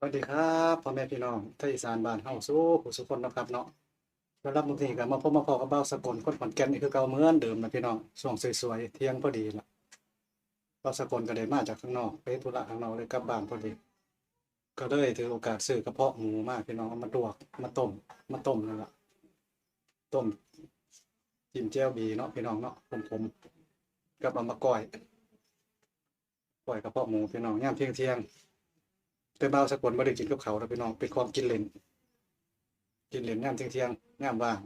สวัสดีครับพ่อแม่พี่น้องไทยอีสานบ้านเฮาสู้ผู้สุคนนะครับเนาะสำหรับบางทีก็มาพบมาพอกับเบ้าสกลคนขอนแก่นนี่คือเก่าเหมือนเดิมนะพี่น้องช่วงสวยๆเที่ยงพอดีล่ะเบ้าสกลก็ได้มาจากข้างนอกไปธุระข้างนอกเลยกลับบ้านพอดี ก็เลยถือโอกาสซื้อกระเพาะหมูมาพี่น้องมาลวกมาต้มมาต้มนั่นล่ะต้มจิ้มแจ่วบีเนาะพี่น้องเนาะผมๆกับเอามาก้อยก้อยกระเพาะหมูพี่น้องยามเที่ยงๆ แต่บ่าวสกลบ่ได้กินกับเขาวแล้วพี่น้องเป็นของกินเล่นกินเล่นยามเที่ยงๆยามว่าง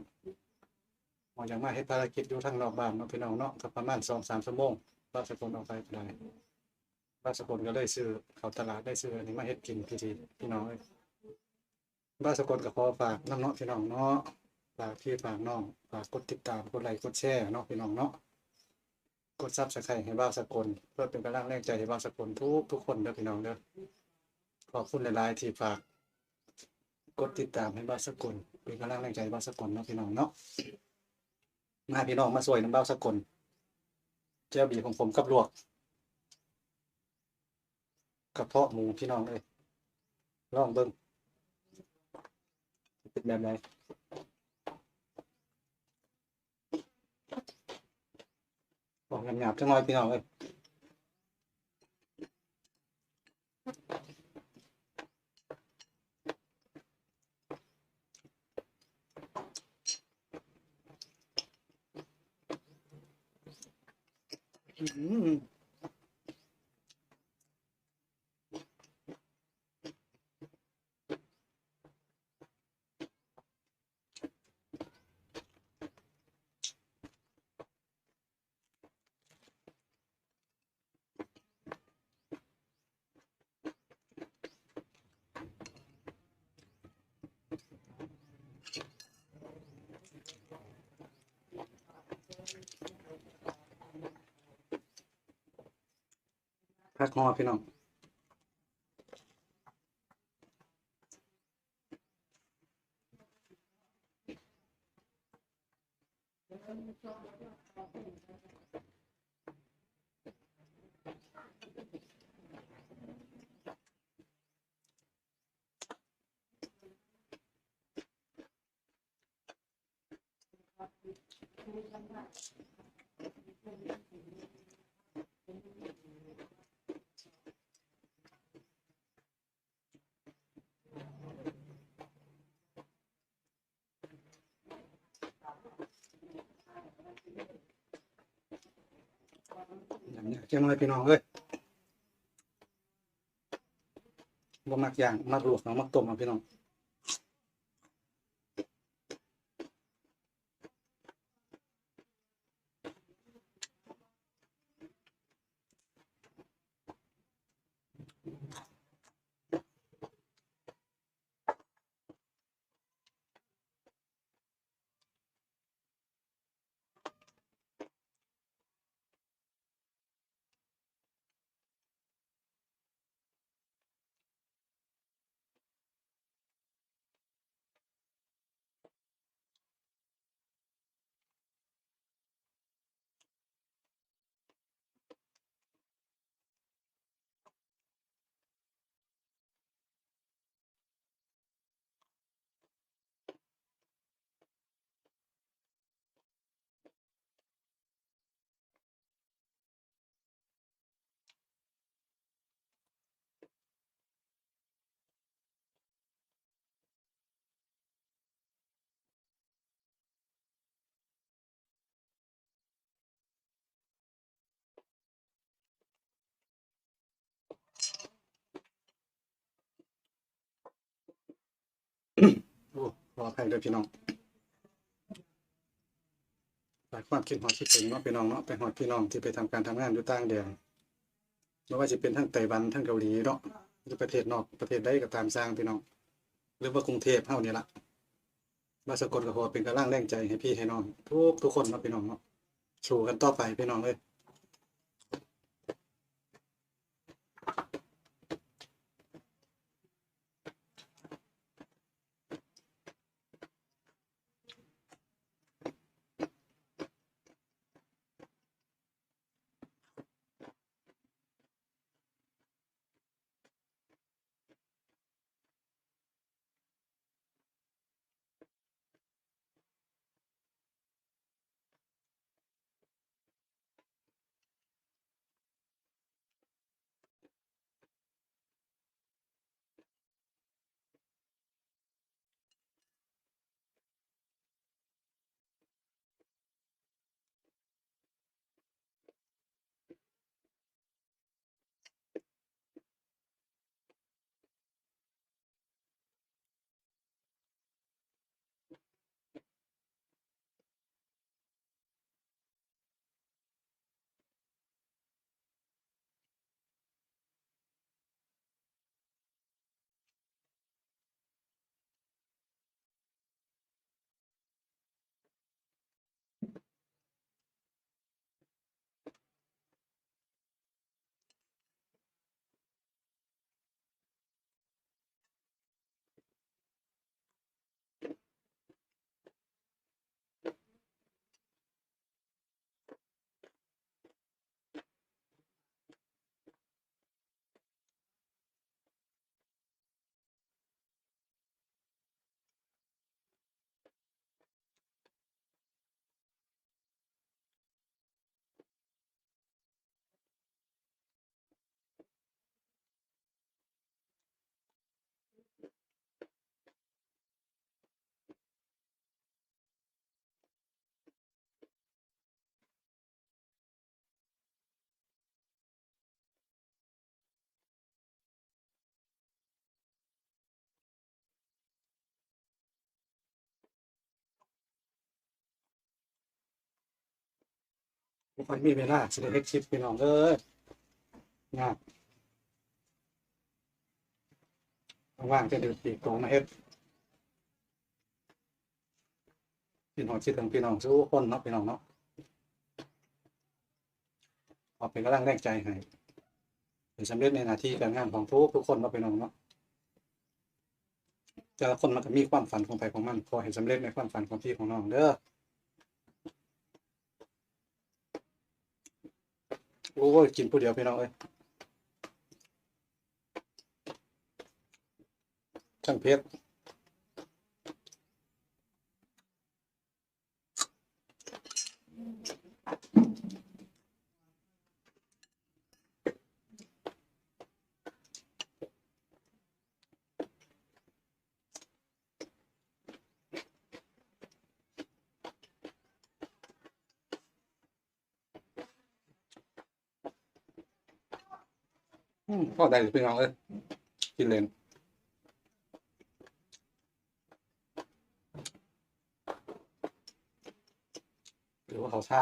มองอย่างมาเฮ็ดภารกิจอยู่ทางนอกบ้านเนาะพี่น้องเนาะก็ประมาณ2-3ชั่วโมงบ่าวสกลออกไปก็ได้บ่าวสกลก็เลยซื้อเขาตลาดได้ซื้ออันนี้มาเฮ็ดกินพี่ทีพี่น้องเอ้าวสกลก็ขอฝากน้ำเนาะพี่น้องเนาะฝากพี่ฝากน้องฝากกดติดตามกดไลค์กดแชร์เนาะพี่น้องเนาะกด Subscribe ให้บ่าวสกลเพื่อเป็นกำลังแรงใจให้บ่าวสกลทุกทุกคนเด้อพี่น้องเด้อ ขอบคุณหลายๆที่ฝาก กดติดตามให้บ้าสกุลเป็นกำลังแรงใจให้บ้าสกุลเนาะพี่น้องเนาะมาพี่น้องมาสวยน้ำบ้าสกุลเจ้าบีของผมกับลวกกระเพาะหมูพี่น้องเลยลองเบิ้งเป็นแบบไหนบอกหยาบๆจังหน่อยพี่น้องเลย อื มพักหอ อย่างนี้จังเลยพี่น้องเอ้ยบ่มักอย่างมักลวกเนาะมักต้มเอาพี่น้อง โอ้ ขออภัยด้วยพี่น้องฝากความคิดฮอดคิดถึงเนาะพี่น้องเนาะไปฮอดพี่น้องที่ไปทำการทำงานอยู่ต่างแดนไม่ว่าจะเป็นทั้งไต้หวันทั้งเกาหลีเนาะหรือประเทศนอกประเทศใดก็ตามสร้างพี่น้อง หรือว่ากรุงเทพเฮานี่ละบาสกลก็ขอเป็นกำลังแรงใจให้พี่ให้น้องทุกทุกคนเนาะพี่น้องเนาะสู้กันต่อไปพี่น้องเอ้ย บ่ค่อยมีเวลาสิได้เฮ็ดคลิปพี่น้องเอ้ยยากว่างจะเดือดปีกตรงมาเฮ็ดพี่น้องคิดถึงพี่น้องสู้คนเนาะพี่น้องเนาะขอเป็นกำลังแรงใจให้เป็นสำเร็จในหน้าที่การงานของทุกทุกคนเนาะพี่น้องเนาะแต่ละคนมันก็มีความฝันของใครของมันขอให้สำเร็จในความฝันของพี่ของน้องเด้อ โอ้ยกินผู้เดียวพี่น้องเอ้ยช่างเพชร อืมพอได้พี่น้องเอ้ยกินเลนหรือว่าเขาชา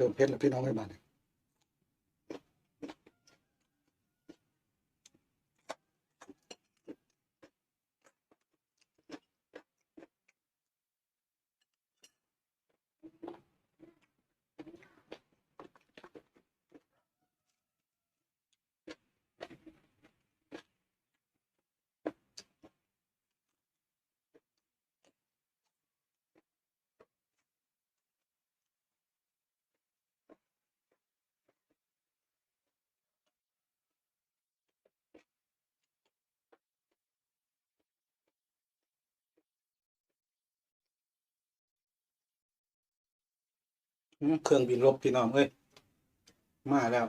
เริ่มเพชรแล้วพี่น้องไม่มาเนี่ย เครื่องบินรบพี่น้องเอ้ยมาแล้ว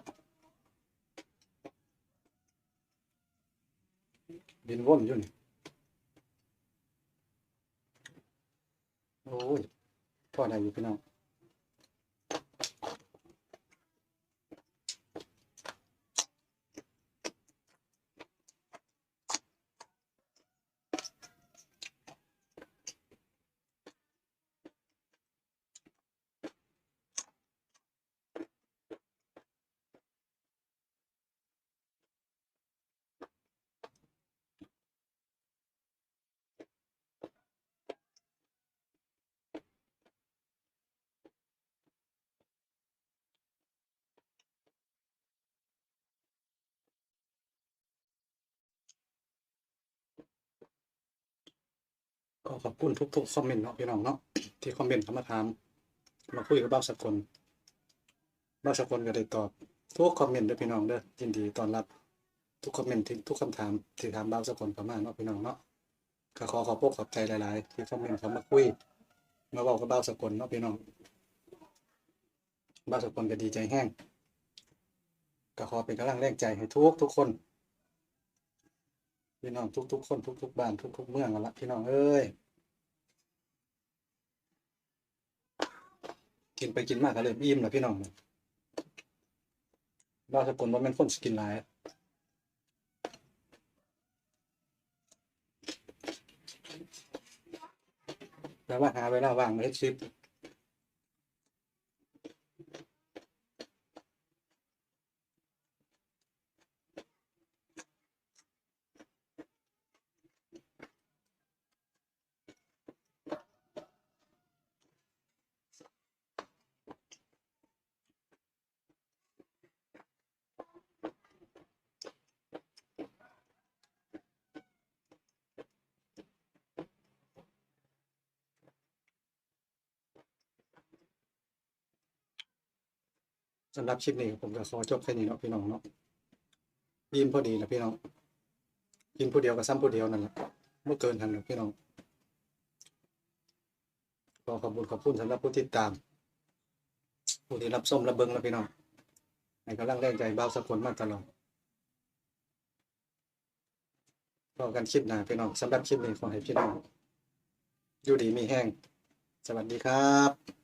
บินวนอยู่นี่โอ้ยทอได้อยู่พี่น้อง ก็ขอบคุณทุกๆคอมเมนต์เนาะพี่น้องเนาะที่คอมเมนต์เข้ามาถามมาคุยกับบ้าวสกลบ้าวสกลก็ได้ตอบทุกคอมเมนต์เด้อพี่น้องเด้อยินดีต้อนรับทุกคอมเมนต์ที่ทุกคำถามที่ถามบ้าวสกลเข้ามาเนาะพี่น้องเนาะก็ขอขอบพระขอบใจหลายๆ ที่คอมเมนต์เข้ามาคุยมาบอกกับบ้าวสกลเนาะพี่น้องบ้านสกลก็ดีใจแห้งก็ขอเป็นกำลังแรงใจให้ทุกทุกคน พี่น้องทุก ๆ คนทุก ๆ บ้านทุก ๆ เมืองกันละพี่น้องเอ้ยกินไปกินมากก็เริ่มอิ่มล้วพี่น้องบ้าสกุลว่าเป็นคนสกินหลายแล้วว่าหาเวลาว่างมาเฮ็ดคลิป สำหรับคลิปนี้ผมก็ขอจบแค่นี้เนาะพี่น้องเนาะยิ้มพอดีนะพี่น้องกินผู้เดียวกับซ้ำผู้เดียวนั่นแหละเมื่อเกินทันหรอกพี่น้องขอขอบคุณขอบคุณสำหรับผู้ติดตาม ผู้ที่รับส้มรับเบิงแล้วพี่น้องให้กำลังแรงใจเบาสะกลมาตลอดพอกันคลิปหน้าพี่น้องสำหรับคลิปนี้ขอให้พี่น้องอยู่ดีมีแห้ง สวัสดีครับ